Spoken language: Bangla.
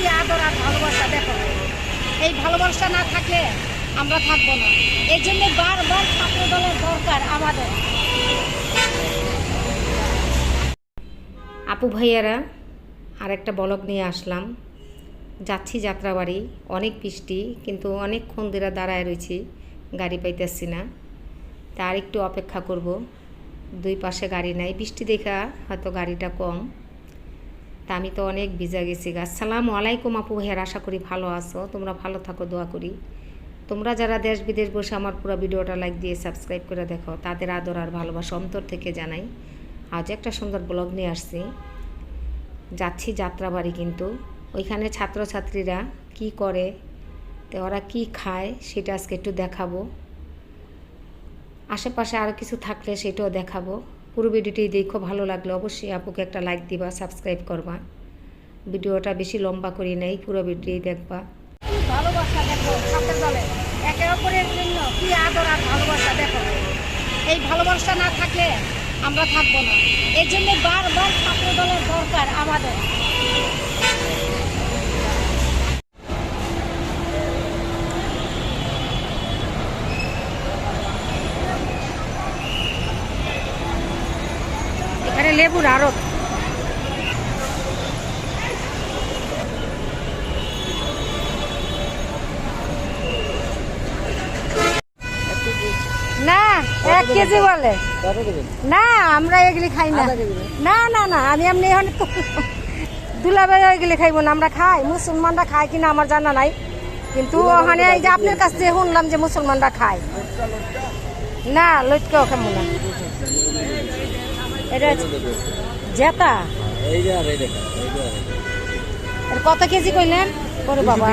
কি আদর আর ভালোবাসা দেখো এই ভালোবাসা না থাকলে আমরা থাকব না। এই জন্য বারবার ছাত্র দলের দরকার আমাদের। আপু ভাইয়ারা আর একটা বলক নিয়ে আসলাম। যাচ্ছি যাত্রাবাড়ি, অনেক বৃষ্টি, কিন্তু অনেকক্ষণ ধরে দাঁড়ায় রয়েছি, গাড়ি পাইতেছি না। তা আর একটু অপেক্ষা করব। দুই পাশে গাড়ি নাই, বৃষ্টি দেখা হয়তো গাড়িটা কম। তা আমি তো অনেক ভিজা গেছি আসসালামু আলাইকুম আপু ভাইয়ার আশা করি ভালো আছো। তোমরা ভালো থাকো, দোয়া করি। তোমরা যারা দেশ বিদেশ বসে আমার পুরো ভিডিওটা লাইক দিয়ে সাবস্ক্রাইব করে দেখো, তাদের আদর আর ভালোবাসা অন্তর থেকে জানাই। আজ একটা সুন্দর ব্লগ নিয়ে আসছি। যাচ্ছি যাত্রাবাড়ি কিন্তু। ওইখানে ছাত্রছাত্রীরা কি করে, তো ওরা কি খায় সেটা আজকে একটু দেখাবো। আশেপাশে আরও কিছু থাকলে সেটাও দেখাবো। পুরো ভিডিওটি দেখো, ভালো লাগলে অবশ্যই আপুকে একটা লাইক দিবা সাবস্ক্রাইব করবা। ভিডিওটা বেশি লম্বা করি নাই, পুরো ভিডিওটি দেখবা। ভালোবাসা দেখো সাথে একে অপরের জন্য কি আদর আর ভালোবাসা দেখো। এই ভালোবাসা না থাকলে আমরা থাকব না। এই জন্য বারবার ছাত্র দলের দরকার আমাদের। এখানে লেবুর আরত না, এক কেজি বলে। না, আমরা খাই না। না না আমি না, আমরা খাই। মুসলমানরা কিনা আমার জানা নাই। কিন্তু ওখানে এই যে আপনার কাছ থেকে শুনলাম যে মুসলমানরা খায়। না, লইটকেও খাব এটা জেতা কত কেজি কইলেন? ওরে বাবা।